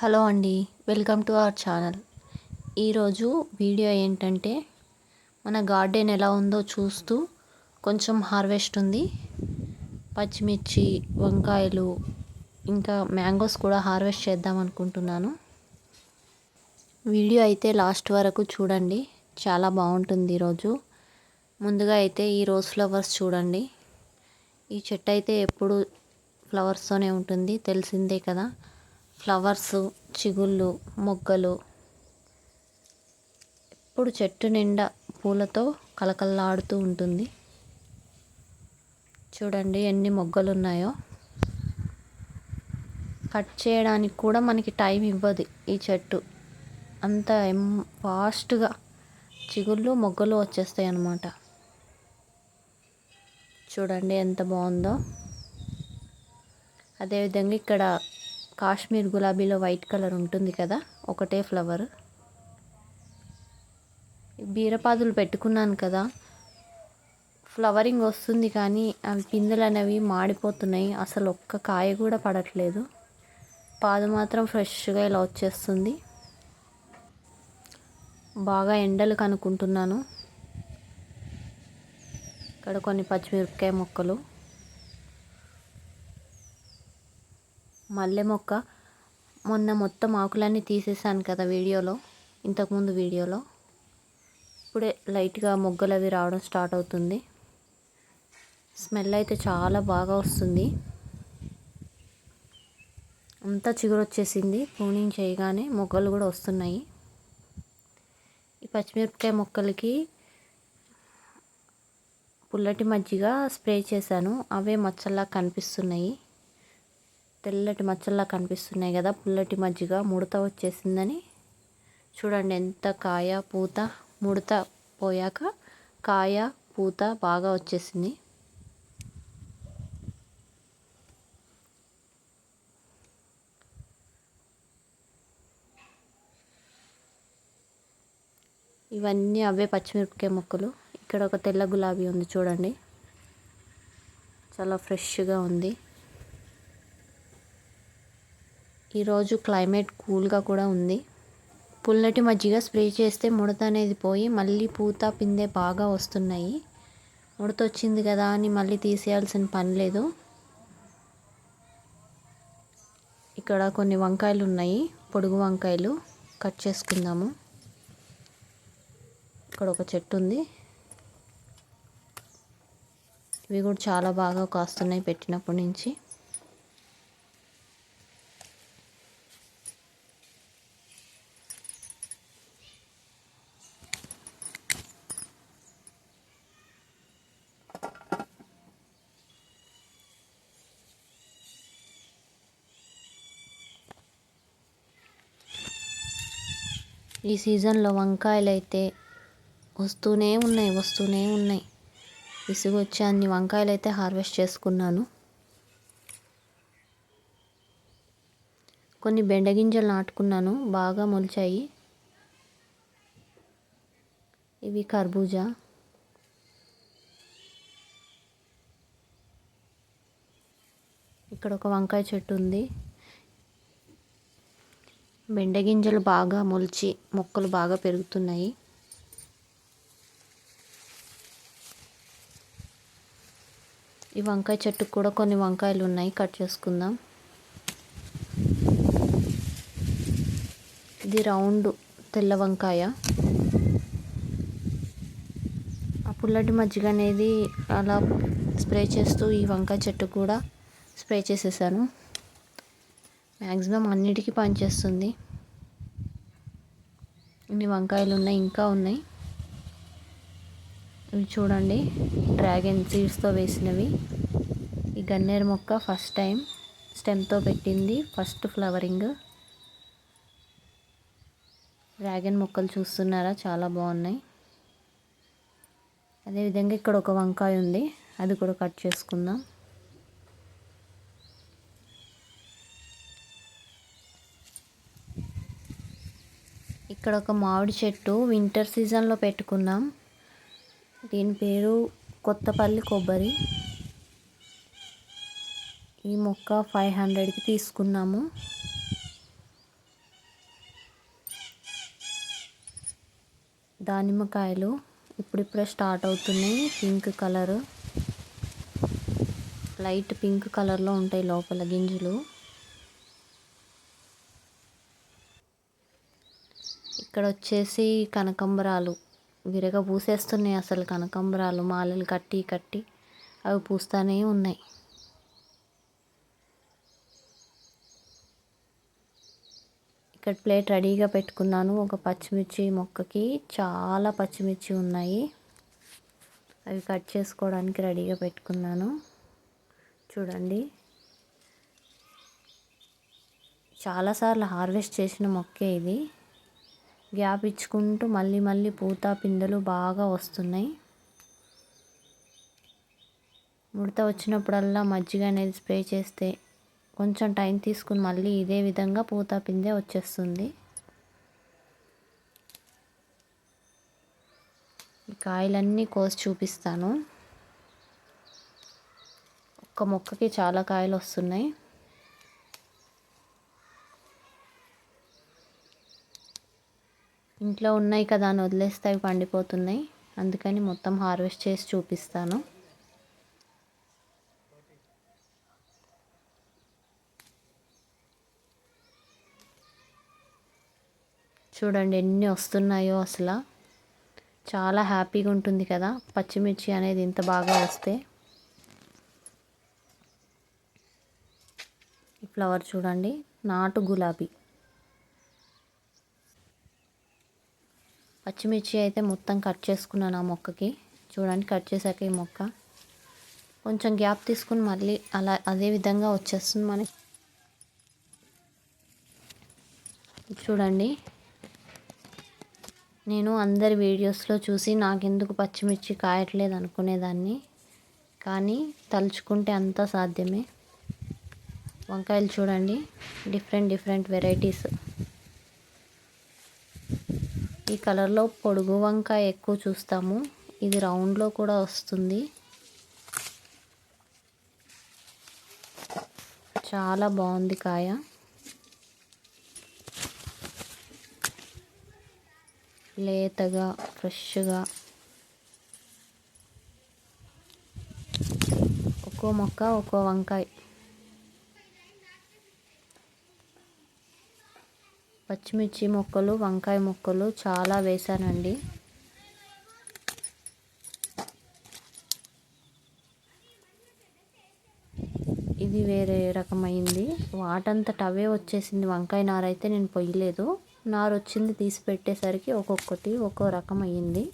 Hello అండి welcome to our channel. ఈరోజు video ఏంటంటే మన గార్డెన్ ఎలా ఉందో చూస్తూ కొంచెం హార్వెస్ట్ ఉంది. పచ్చిమిర్చి వంకాయలు ఇంకా మ్యాంగోస్ కూడా హార్వెస్ట్ చేద్దాం అనుకుంటున్నాను. వీడియో అయితే లాస్ట్ వరకు చూడండి చాలా బాగుంటుంది ఈరోజు. ముందుగా అయితే ఈ రోజ్ ఫ్లవర్స్ చూడండి. ఈ చెట్టు అయితే ఎప్పుడు ఫ్లవర్స్తోనే ఉంటుంది తెలిసిందే కదా. ఫ్లవర్స్ చిగుళ్ళు మొగ్గలు. ఎప్పుడు చెట్టు నిండా పూలతో కలకల్లాడుతూ ఉంటుంది. చూడండి ఎన్ని మొగ్గలు ఉన్నాయో కట్ చేయడానికి కూడా మనకి టైం ఇవ్వదు ఈ చెట్టు. అంత ఎం ఫాస్ట్గా చిగుళ్ళు మొగ్గలు వచ్చేస్తాయి అన్నమాట. చూడండి ఎంత బాగుందో. అదేవిధంగా ఇక్కడ కాశ్మీర్ గులాబీలో వైట్ కలర్ ఉంటుంది కదా ఒకటే ఫ్లవర్. బీరపాదులు పెట్టుకున్నాను కదా ఫ్లవరింగ్ వస్తుంది కానీ అవి పిందెలు అనేవి మాడిపోతున్నాయి అసలు ఒక్క కాయ కూడా పడట్లేదు. పాదు మాత్రం ఫ్రెష్గా ఇలా వచ్చేస్తుంది. బాగా ఎండలు కనుక్కుంటున్నాను. ఇక్కడ కొన్ని పచ్చిమిరపకాయ మొక్కలు. మల్లె మొక్క. మొన్న మొత్తం ఆకులన్నీ తీసేసాను కదా వీడియోలో ఇంతకుముందు వీడియోలో. ఇప్పుడే లైట్గా మొగ్గలు అవి రావడం స్టార్ట్ అవుతుంది. స్మెల్ అయితే చాలా బాగా వస్తుంది. అంతా చిగురు వచ్చేసింది ప్రూనింగ్ చేయగానే మొగ్గలు కూడా వస్తున్నాయి. ఈ పచ్చిమిరపకాయ మొక్కలకి పుల్లటి మజ్జిగ స్ప్రే చేశాను. అవే మచ్చల్లా కనిపిస్తున్నాయి. తెల్లటి మచ్చల్లా కనిపిస్తున్నాయి కదా పుల్లటి మజ్జిగ ముడత వచ్చేసిందని. చూడండి ఎంత కాయ పూత ముడత పోయాక కాయ పూత బాగా వచ్చేసింది. ఇవన్నీ అవే పచ్చిమిరపకాయ మొక్కలు. ఇక్కడ ఒక తెల్ల గులాబీ ఉంది చూడండి. చాలా ఫ్రెష్గా ఉంది. ఈరోజు క్లైమేట్ కూల్గా కూడా ఉంది. పుల్లటి మజ్జిగ స్ప్రే చేస్తే ముడత అనేది పోయి మళ్ళీ పూత పిందె బాగా వస్తున్నాయి. ముడత వచ్చింది కదా అని మళ్ళీ తీసేయాల్సిన పని లేదు. ఇక్కడ కొన్ని వంకాయలు ఉన్నాయి. పొడుగు వంకాయలు కట్ చేసుకుందాము. ఇక్కడ ఒక చెట్టు ఉంది. ఇవి కూడా చాలా బాగా కాస్తున్నాయి పెట్టినప్పటి నుంచి. ఈ సీజన్లో వంకాయలు అయితే వస్తూనే ఉన్నాయి వస్తూనే ఉన్నాయి. విసుగు వచ్చే అన్ని వంకాయలు అయితే హార్వెస్ట్ చేసుకున్నాను. కొన్ని బెండగింజలు నాటుకున్నాను బాగా మొలిచాయి. ఇవి కర్బూజా. ఇక్కడ ఒక వంకాయ చెట్టు ఉంది. బెండగింజలు బాగా మొలిచి మొక్కలు బాగా పెరుగుతున్నాయి. ఈ వంకాయ చెట్టుకు కూడా కొన్ని వంకాయలు ఉన్నాయి కట్ చేసుకుందాం. ఇది రౌండ్ తెల్ల వంకాయ. ఆ పుల్లటి మజ్జిగ అనేది అలా స్ప్రే చేస్తూ ఈ వంకాయ చెట్టు కూడా స్ప్రే చేసేసాను. మ్యాక్సిమం అన్నిటికీ పనిచేస్తుంది. ఇన్ని వంకాయలు ఉన్నాయి ఇంకా ఉన్నాయి. ఇవి చూడండి డ్రాగన్ సీడ్స్తో వేసినవి. ఈ గన్నేరు మొక్క ఫస్ట్ టైం స్టెమ్తో పెట్టింది ఫస్ట్ ఫ్లవరింగ్. డ్రాగన్ మొక్కలు చూస్తున్నారా? చాలా బాగున్నాయి. అదేవిధంగా ఇక్కడ ఒక వంకాయ ఉంది అది కూడా కట్ చేసుకుందాం. ఇక్కడ ఒక మామిడి చెట్టు వింటర్ సీజన్లో పెట్టుకున్నాం. దీని పేరు కొత్తపల్లి కొబ్బరి. ఈ మొక్క ఫైవ్ హండ్రెడ్కి తీసుకున్నాము. దానిమ్మకాయలు ఇప్పుడిప్పుడే స్టార్ట్ అవుతున్నాయి. Pink colour. లైట్ పింక్ కలర్లో ఉంటాయి లోపల గింజలు. ఇక్కడ వచ్చేసి కనకంబరాలు. విరగ పూసేస్తున్నాయి అసలు కనకంబరాలు. మాలలు కట్టి కట్టి అవి పూస్తూనే ఉన్నాయి. ఇక్కడ ప్లేట్ రెడీగా పెట్టుకున్నాను. ఒక పచ్చిమిర్చి మొక్కకి చాలా పచ్చిమిర్చి ఉన్నాయి. అవి కట్ చేసుకోవడానికి రెడీగా పెట్టుకున్నాను. చూడండి. చాలాసార్లు హార్వెస్ట్ చేసిన మొక్కే ఇది. గ్యాప్ ఇచ్చుకుంటూ మళ్ళీ మళ్ళీ పూత పిందెలు బాగా వస్తున్నాయి. ముడత వచ్చినప్పుడల్లా మజ్జిగ అనేది స్ప్రే చేస్తే కొంచెం టైం తీసుకుని మళ్ళీ ఇదే విధంగా పూత పిందె వచ్చేస్తుంది. ఈ కాయలన్నీ కోసి చూపిస్తాను. ఒక్క మొక్కకి చాలా కాయలు వస్తున్నాయి. ఇంట్లో ఉన్నాయి కదా అని వదిలేస్తే అవి పండిపోతున్నాయి. అందుకని మొత్తం హార్వెస్ట్ చేసి చూపిస్తాను. చూడండి ఎన్ని వస్తున్నాయో అసలు. చాలా హ్యాపీగా ఉంటుంది కదా పచ్చిమిర్చి అనేది ఇంత బాగా వస్తే. ఈ ఫ్లవర్ చూడండి నాటు గులాబీ. పచ్చిమిర్చి అయితే మొత్తం కట్ చేసుకున్నాను ఆ మొక్కకి. చూడండి కట్ చేశాక ఈ మొక్క. కొంచెం గ్యాప్ తీసుకుని మళ్ళీ అలా అదే విధంగా వచ్చేస్తుంది మనకి. చూడండి నేను అందరి వీడియోస్లో చూసి నాకెందుకు పచ్చిమిర్చి కాయట్లేదు అనుకునేదాన్ని. కానీ తలుచుకుంటే అంతా సాధ్యమే. వంకాయలు చూడండి డిఫరెంట్ డిఫరెంట్ వెరైటీస్. ఈ కలర్లో పొడుగు వంకాయ ఎక్కువ చూస్తాము. ఇది రౌండ్లో కూడా వస్తుంది. చాలా బాగుంది కాయ. లేతగా ఫ్రెష్గా. ఒక్కో మొక్క ఒక్కో వంకాయ. పచ్చిమిర్చి మొక్కలు వంకాయ మొక్కలు చాలా వేశానండి. ఇది వేరే రకమైంది. వాటంతట అవే వచ్చేసింది. వంకాయ నార అయితే నేను పొయ్యలేదు. నారు వచ్చింది తీసి పెట్టేసరికి ఒక్కొక్కటి ఒక్కో రకం అయ్యింది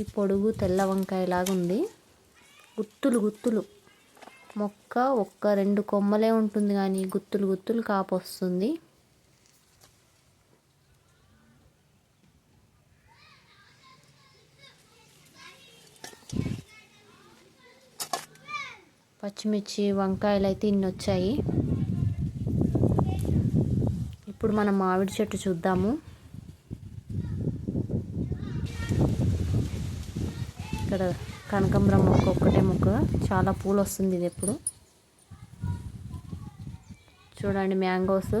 ఈ పొడుగు తెల్ల వంకాయలాగా ఉంది గుత్తులు గుత్తులు. మొక్క ఒక్క రెండు కొమ్మలే ఉంటుంది కానీ గుత్తులు గుత్తులు కాపు వస్తుంది. పచ్చిమిర్చి వంకాయలు అయితే ఇన్ని వచ్చాయి. ఇప్పుడు మనం మామిడి చెట్టు చూద్దాము. ఇక్కడ కనకంబరం మొక్క ఒక్కటే మొక్క. చాలా పూలు వస్తుంది ఇది ఎప్పుడు. చూడండి మ్యాంగోస్.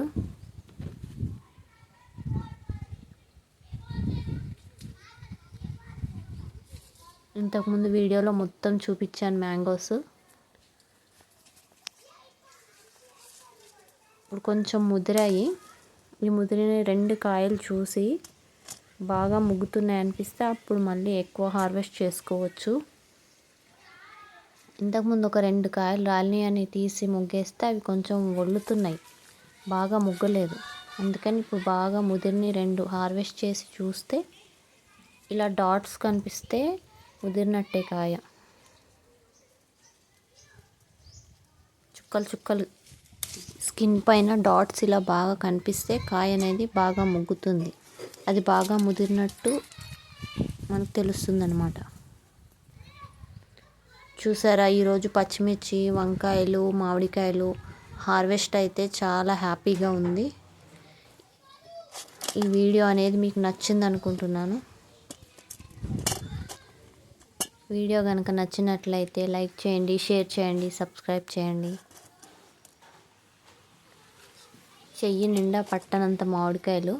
ఇంతకుముందు వీడియోలో మొత్తం చూపించాను మ్యాంగోస్. ఇప్పుడు కొంచెం ముదిరాయి. ఈ ముదిరిన రెండు కాయలు చూసి బాగా ముగ్గుతున్నాయి అనిపిస్తే అప్పుడు మళ్ళీ ఎక్కువ హార్వెస్ట్ చేసుకోవచ్చు. ఇంతకుముందు ఒక రెండు కాయలు రాలినాయి అని తీసి ముగ్గేస్తే అవి కొంచెం ఒళ్ళుతున్నాయి. బాగా ముగ్గలేదు. అందుకని ఇప్పుడు బాగా ముదిరిని రెండు హార్వెస్ట్ చేసి చూస్తే ఇలా డాట్స్ కనిపిస్తే ముదిరినట్టే కాయ. చుక్కలు చుక్కలు స్కిన్ పైన డాట్స్ ఇలా బాగా కనిపిస్తే కాయ అనేది బాగా ముగ్గుతుంది. అది బాగా ముదిరినట్టు మనకు తెలుస్తుంది అనమాట చూసారా? ఈరోజు పచ్చిమిర్చి వంకాయలు మామిడికాయలు హార్వెస్ట్ అయితే చాలా హ్యాపీగా ఉంది. ఈ వీడియో అనేది మీకు నచ్చింది అనుకుంటున్నాను. వీడియో కనుక నచ్చినట్లయితే లైక్ చేయండి షేర్ చేయండి సబ్స్క్రైబ్ చేయండి. చెయ్యి నిండా పట్టనంత మామిడికాయలు.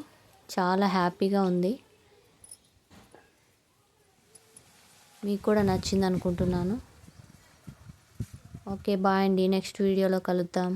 చాలా హ్యాపీగా ఉంది. మీకు కూడా నచ్చింది అనుకుంటున్నాను. ఓకే బాయ్ అండి. నెక్స్ట్ వీడియోలో కలుద్దాం.